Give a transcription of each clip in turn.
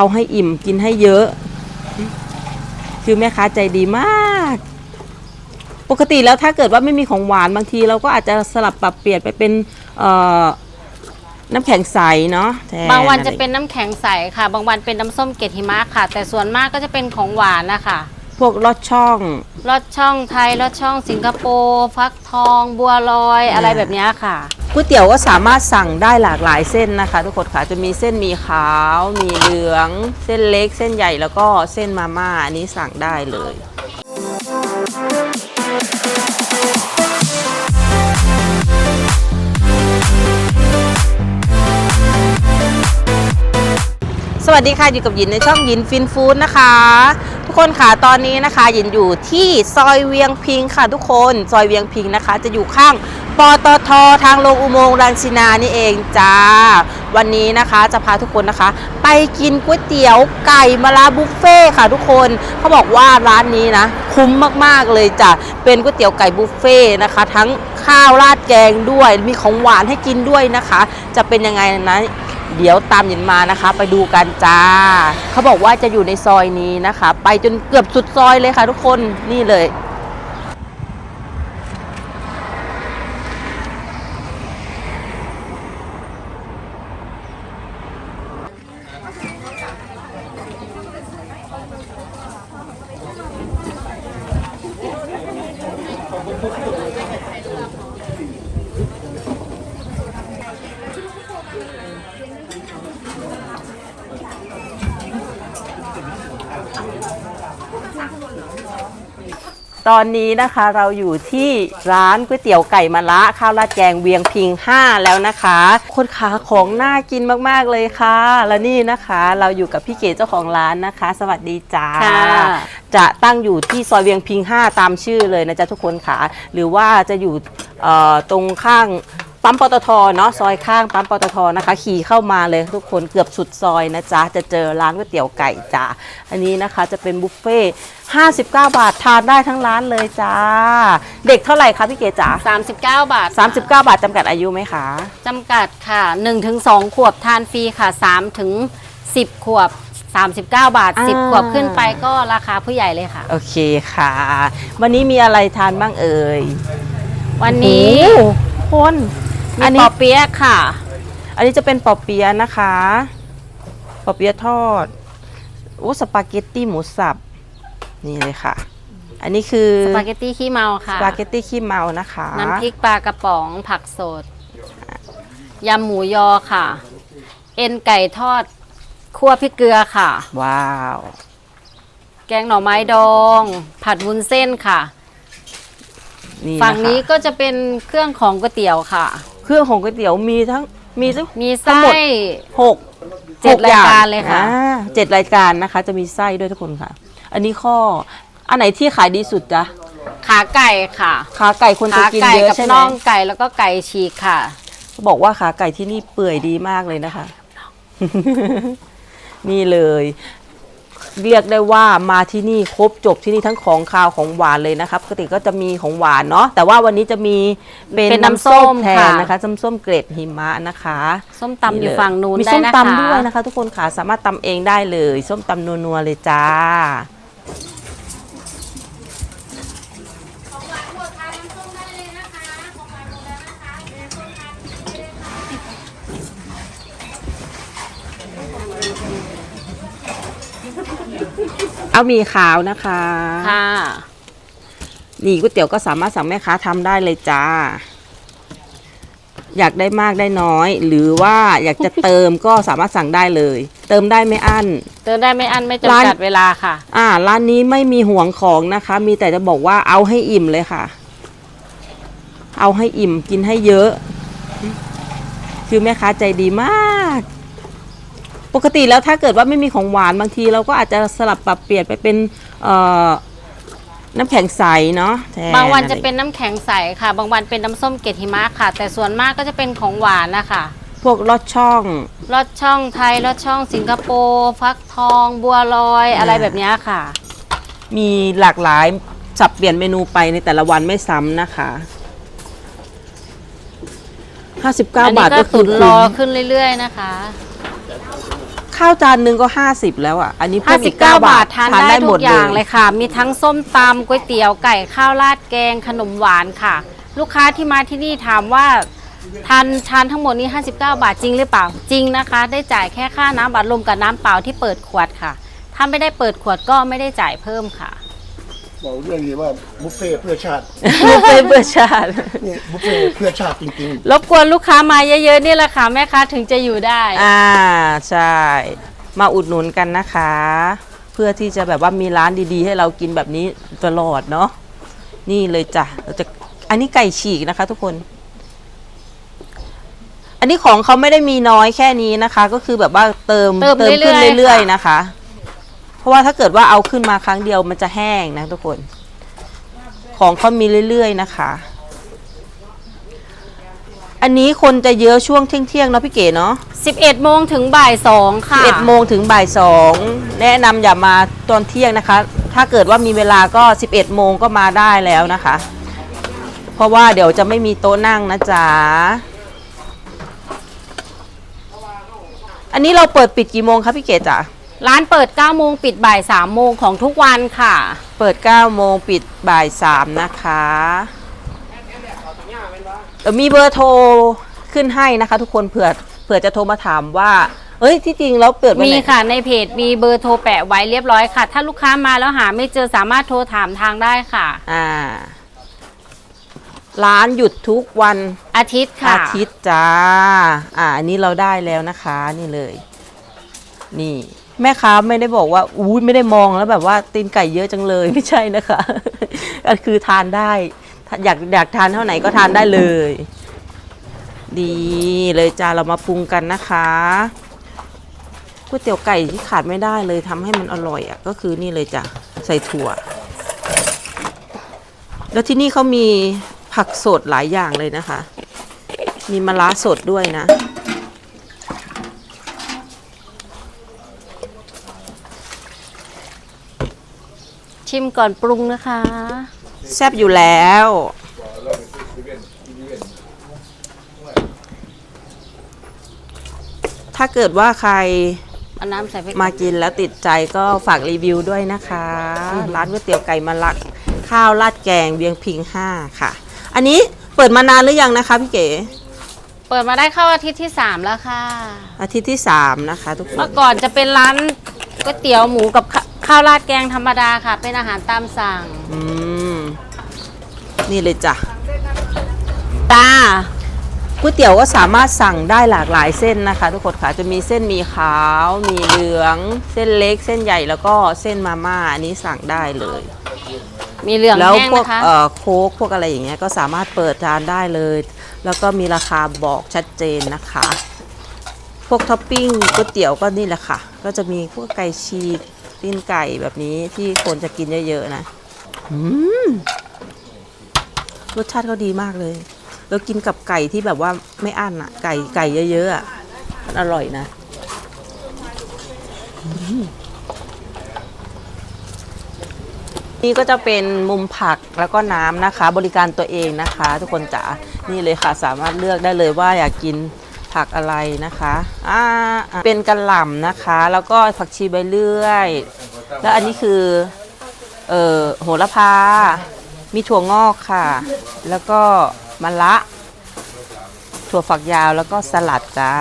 เอาให้อิ่มกินให้เยอะ คือแม่ค้าใจดีมาก ปกติแล้วถ้าเกิดว่าไม่มีของหวานบางทีเราก็อาจจะสลับปรับเปลี่ยนไปเป็นเอ่อน้ำแข็งใสเนาะแทบางวันจะอไรเป็นน้ำแข็งใสค่ะ บางวันเป็นน้ำส้มเกล็ดหิมะค่ะ แต่ส่วนมากก็จะเป็นของหวานนะคะพวกลอดช่องลอดช่องไทยลอดช่องสิงคโปร์ฟักทอง บัวลอยอะไรแบบเนี้ยค่ะ ก๋วยเตี๋ยวก็สามารถสั่งได้หลากหลายเส้นนะคะ ทุกคนค่ะจะมีเส้นมีขาว มีเหลือง เส้นเล็ก เส้นใหญ่แล้วก็เส้นมาม่าอันนี้สั่งได้เลยสวัสดีค่ะอยู่กับหยินในช่องหยินฟินฟู้ดนะคะ ทุกคนค่ะตอนนี้นะคะหยินอยู่ที่ซอยเวียงพิงค่ะ ทุกคนซอยเวียงพิงนะคะ จะอยู่ข้าง ปตททางลงอุโมงค์รังสินานี่เองจ้า วันนี้นะคะจะพาทุกคนนะคะ ไปกินก๋วยเตี๋ยวไก่มะระบุฟเฟ่ค่ะทุกคนเขาบอกว่าร้านนี้นะ คุ้มมากๆเลยจ้ะเป็นก๋วยเตี๋ยวไก่บุฟเฟ่นะคะ ทั้งข้าวราดแกงด้วยมีของหวานให้กินด้วยนะคะ จะเป็นยังไงนะเดี๋ยวตามหยินมานะคะ ไปดูกันจ้า เขาบอกว่าจะอยู่ในซอยนี้นะคะ ไปจนเกือบสุดซอยเลยค่ะ ทุกคนนี่เลย ตอนนี้นะคะเราอยู่ที่ร้านก๋วยเตี๋ยวไก่มะระข้าวราดแกงเวียงพิง 5 แล้วนะคะคนขาของน่ากินมากๆเลยค่ะ และนี่นะคะเราอยู่กับพี่เก๋เจ้าของร้านนะคะ สวัสดีจ้าค่ะจะตั้งอยู่ที่ซอยเวียงพิง 5 ตามชื่อเลยนะจ๊ะทุกคนค่ะ หรือว่าจะอยู่เอ่อตรงข้าง ปั๊มปตทเนาะซอยข้างปั๊มปตทนะคะ ขี่เข้ามาเลยทุกคนเกือบสุดซอยนะจ๊ะจะเจอร้านก๋วยเตี๋ยวไก่จ้าอันนี้นะคะจะเป็นบุฟเฟ่ต์59 บาททานได้ทั้งร้านเลยจ้า เด็กเท่าไหร่คะพี่เก๋จ๋า39 บาท39 บาทจำกัดอายุไหมคะจำกัดค่ะ1ถึง2ขวบทานฟรีค่ะ3ถึง10 ขวบ 39 บาทอ่า10 ขวบขึ้นไปก็ราคาผู้ใหญ่เลยค่ะ โอเคค่ะ วันนี้มีอะไรทานบ้างเอ่ยวันนี้โอ้โหคนมี อันปนี้อเปี๊ยะค่ะ อันนี้จะเป็นปอเปียะนะคะ ปอเปียะทอดโอ้สปาเกตตี้หมูสับ นี่เลยค่ะ อันนี้คือสปาเกตตี้ขี้เมาสค่ะ ปาเกตตี้ขี้เมานะคะ น้ำพริกปลากระป๋องผักสด ยำหมูยอค่ะ เอ็นไก่ทอดคั่วพริกเกลือค่ะ ว้าว แกงหน่อไม้ดอง ผัดวุ้นเส้นค่ะ นี่ฝั่งนี้ะคะก็จะเป็นเครื่องของก๋วยเตี๋ยวค่ะ เครื่องของก๋วยเตี๋ยวมีทั้งมีทั้งมีทั้งไส้หมดหกเจ็ดหอย่งรายการเลยค่ะอ่าเจ็ดรายการนะคะ จะมีไส้ด้วยทุกคนค่ะ อันนี้ข้ออันไหนที่ขายดีสุดจ๊ะขาไก่ค่ะ ขาไก่คนจะขากินไก่เยอะกับใช่ไหมน่องไก่แล้วก็ไก่ฉีกค่ะเขาบอกว่าขาไก่ที่นี่เปื่อยดีมากเลยนะคะ นี่เลย เรียกได้ว่ามาที่นี่ครบจบที่นี่ทั้งของคาวของหวานเลยนะคะปกติก็จะมีของหวานเนาะแต่ว่าวันนี้จะมีเป็นเป็นน้ำน้ำส้ส้มมแทนค่ะ นะคะน้ำส้มเกรดหิมะนะคะส้มตำอยู่เลยฝั่งนู้นมีได้ส้มนะคะ ตำด้วยนะคะ ทุกคนค่ะสามารถตำเองได้เลย ส้มตำนัวๆเลยจ้า เอาหมีขาวนะคะ ค่ะ นี่ก๋วยเตี๋ยวก็สามารถสั่งแม่ค้าทำได้เลยจ้า อยากได้มากได้น้อย หรือว่าอยากจะเติม ก็สามารถสั่งได้เลย เติมได้ไม่อั้น เติมได้ไม่อั้นไม่ร้านจำกัดเวลาค่ะ อ่าร้านนี้ไม่มีห่วงของนะคะ มีแต่จะบอกว่าเอาให้อิ่มเลยค่ะ เอาให้อิ่มกินให้เยอะ คือแม่ค้าใจดีมาก ปกติแล้วถ้าเกิดว่าไม่มีของหวานบางทีเราก็อาจจะสลับปรับเปลี่ยนไปเป็นเอ่อน้ำแข็งใสเนาะแทบางวันจะอไรเป็นน้ำแข็งใสค่ะ บางวันเป็นน้ำส้มเกล็ดหิมะค่ะ แต่ส่วนมากก็จะเป็นของหวานนะคะพวกลอดช่อง ลอดช่องไทยลอดช่องสิงคโปร์ฟักทอง บัวลอยอะไรแบบเนี้ยค่ะ มีหลากหลายสับเปลี่ยนเมนูไปในแต่ละวันไม่ซ้ำนะคะ 59อันบานี้ทก็ก็คืตุอนรอคุ้มขึ้นเรื่อยๆนะคะข ข้าวจานหนึ่งก็ 50 แล้วอะ อันนี้เพิ่มอีก59 9บาททานได้ทุหมกอย่างเลยค่ะ มีทั้งส้มตำก๋วยเตี๋ยวไก่ข้าวราดแกงขนมหวานค่ะ ลูกค้าที่มาที่นี่ถามว่าทานทานทั้งหมดนี้ 59 บาทจริงหรือเปล่าจริงนะคะ ได้จ่ายแค่ค่าน้ำบัตรลมกับน้ำเปล่าที่เปิดขวดค่ะ ถ้าไม่ได้เปิดขวดก็ไม่ได้จ่ายเพิ่มค่ะ บอกเรื่องนี้ว่าบุฟเฟ่ต์เพื่อชาติ บุฟเฟ่ต์เพื่อชาติ นี่บุฟเฟ่ต์เพื่อชาติจริงรบกวนลูกค้ามาเยอะๆนี่แหละค่ะแม่ค้าถึงจะอยู่ได้ อ่าใช่ มาอุดหนุนกันนะคะ เพื่อที่จะแบบว่ามีร้านดีๆ ให้เรากินแบบนี้ตลอดเนาะนี่เลยจ้ะเราจะอันนี้ไก่ฉีกนะคะ ทุกคน อันนี้ของเขาไม่ได้มีน้อยแค่นี้นะคะ ก็คือแบบว่าเติมเติมขึ้นเรื่อยๆ เรื่อยค่ะๆนะคะ เพราะว่าถ้าเกิดว่าเอาขึ้นมาครั้งเดียวมันจะแห้งนะทุกคน ของเขามีเรื่อยๆนะคะ อันนี้คนจะเยอะช่วงเที่ยงๆเนาะพี่เก๋เนาะ11โมงถึงบ่าย2ค่ะ11โมงถึงบ่าย2แนะนำอย่ามาตอนเที่ยงนะคะ ถ้าเกิดว่ามีเวลาก็ 11โมงก็มาได้แล้วนะคะ เพราะว่าเดี๋ยวจะไม่มีโต๊ะนั่งนะจ๊ะอันนี้เราเปิดปิดกี่โมงคะพี่เก๋จ๋า ร้านเปิด 9 โมงปิดบ่าย 3 โมงของทุกวันค่ะ เปิด 9 โมงปิดบ่าย 3 นะคะเดี๋ยวมีเบอร์โทรขึ้นให้นะคะ ทุกคนเผื่อเผื่อจะโทรมาถามว่า เอ้ยที่จริงแล้วเปิดวันมีไหนค่ะในเพจมีเบอร์โทรแปะไว้เรียบร้อยค่ะ ถ้าลูกค้ามาแล้วหาไม่เจอสามารถโทรถามทางได้ค่ะ อ่า ร้านหยุดทุกวันอาทิตย์ค่ะอาทิตย์จ้า อ่า อันนี้เราได้แล้วนะคะ นี่เลย นี่ แม่ค้าไม่ได้บอกว่าอุ้ยไม่ได้มองแล้วแบบว่าตีนไก่เยอะจังเลยไม่ใช่นะคะ ก็คือทานได้ อยากอยากทานเท่าไหนก็ทานได้เลย ดีเลยจ้าเรามาปรุงกันนะคะก๋วยเตี๋ยวไก่ที่ขาดไม่ได้เลยทำให้มันอร่อยอะก็คือนี่เลยจ้ะใส่ถั่ว แล้วที่นี่เขามีผักสดหลายอย่างเลยนะคะ มีมะระสดด้วยนะ ชิมก่อนปรุงนะคะ แซ่บอยู่แล้ว ถ้าเกิดว่าใครเอาน้ำใส่ไปมากินแล้วติดใจก็ฝากรีวิวด้วยนะคะ ร้านก๋วยเตี๋ยวไก่มะลัก ข้าวราดแกงเบียงพิงห้าค่ะ อันนี้เปิดมานานหรือยังนะคะพี่เก๋เปิดมาได้เข้าอาทิตย์ที่3แล้วค่ะ อาทิตย์ที่3นะคะ ทุกคเมื่อนก่อนจะเป็นร้านก๋วยเตี๋ยวหมูกับข้า ข้าวราดแกงธรรมดาค่ะ เป็นอาหารตามสั่ง อืม นี่เลยจ้ะตาก๋วยเตี๋ยวก็สามารถสั่งได้หลากหลายเส้นนะคะ ทุกคนค่ะจะมีเส้นหมีขาว มีเหลือง เส้นเล็ก เส้นใหญ่แล้วก็เส้นมาม่าอันนี้สั่งได้เลย มีเหลืองแล้วแห้งพวกนะคะเอ่อโค้กพวกอะไรอย่างเงี้ยก็สามารถเปิดทานได้เลย แล้วก็มีราคาบอกชัดเจนนะคะ พวกท็อปปิ้งก๋วยเตี๋ยวก็นี่แหละค่ะ ก็จะมีพวกไก่ฉีก ตีนไก่แบบนี้ที่คนจะกินเยอะๆนะอืมรสชาติเขาดีมากเลย แล้วกินกับไก่ที่แบบว่าไม่อั้นอะไก่ไก่เยอะๆอะมันอร่อยนะอืมนี่ก็จะเป็นมุมผักแล้วก็น้ำนะคะ บริการตัวเองนะคะ ทุกคนจ๋านี่เลยค่ะสามารถเลือกได้เลยว่าอยากกิน ผักอะไรนะคะอ่าเป็นกระหล่ำนะคะ แล้วก็ผักชีใบเลื่อย แล้วอันนี้คือเอ่อโหระพา มีถั่วงอกค่ะ แล้วก็มะละ ถั่วฝักยาวแล้วก็สลัดจ้า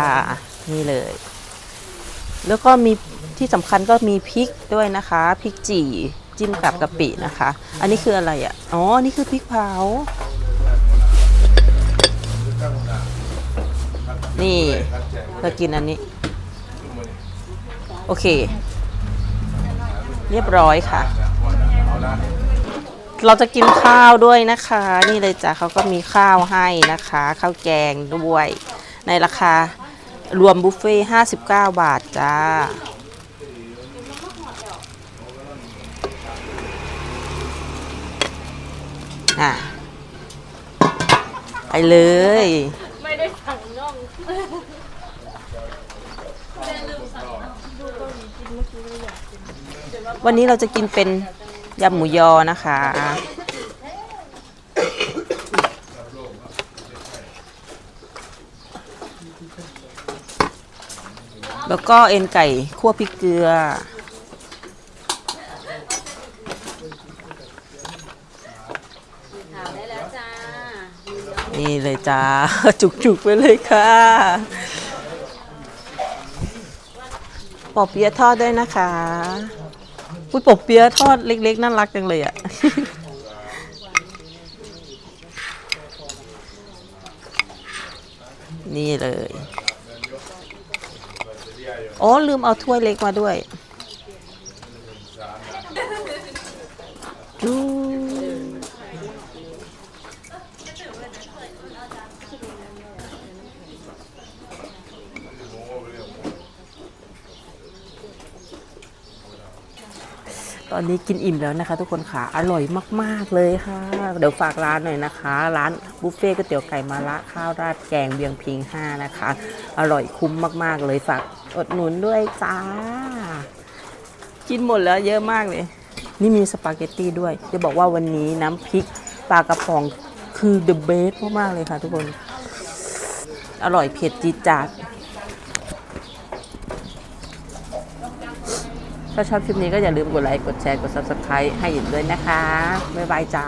นี่เลย แล้วก็มีที่สำคัญก็มีพริกด้วยนะคะพริกจี่จิ้มกับกะปินะคะ อันนี้คืออะไรอะ อ๋อ นี่คือพริกเผา นี่เรากินอันนี้ โอเค เรียบร้อยค่ะ เราจะกินข้าวด้วยนะคะ นี่เลยจ้ะเขาก็มีข้าวให้นะคะ ข้าวแกงด้วย ในราคารวมบุฟเฟ่ห้าสิบเก้าบาทจ้าอะไปเลย ไม่ได้สั่งน่อง วันนี้เราจะกินเป็นยำหมูยอนะคะ แล้วก็เอ็นไก่คั่วพริกเกลือ ถามได้แล้วจ้า นี่เลยจ้า จุกๆไปเลยค่ะปอบเปี๊ยะทอดด้วยนะคะอุ้ยปอบเปี๊ยะทอดเล็ก ๆ น่ารักจังเลยอะ่ะนี่เลยอ๋อลืมเอาถ้วยเล็กมาด้วยจู อนนี้กินอิ่มแล้วนะคะ ทุกคนค่ะ อร่อยมาก ๆ เลยค่ะ เดี๋ยวฝากร้านหน่อยนะคะ ร้านบุฟเฟ่ต์ก๋วยเตี๋ยวไก่มาละข้าวราดแกงเบียงพิง5นะคะ อร่อยคุ้มมาก ๆ เลยฝากอดหนุนด้วยจ้า กินหมดแล้วเยอะมากเลย นี่มีสปาเกตตี้ด้วย จะบอกว่าวันนี้น้ำพริกปลากระป๋องคือ the best มากๆเลยค่ะ ทุกคน อร่อยเผ็ดจีดจาด ถ้าชอบคลิปนี้ก็อย่าลืมกดไลค์ กดแชร์ กด Subscribe ให้หยินด้วยนะคะ บ๊ายบายจ้า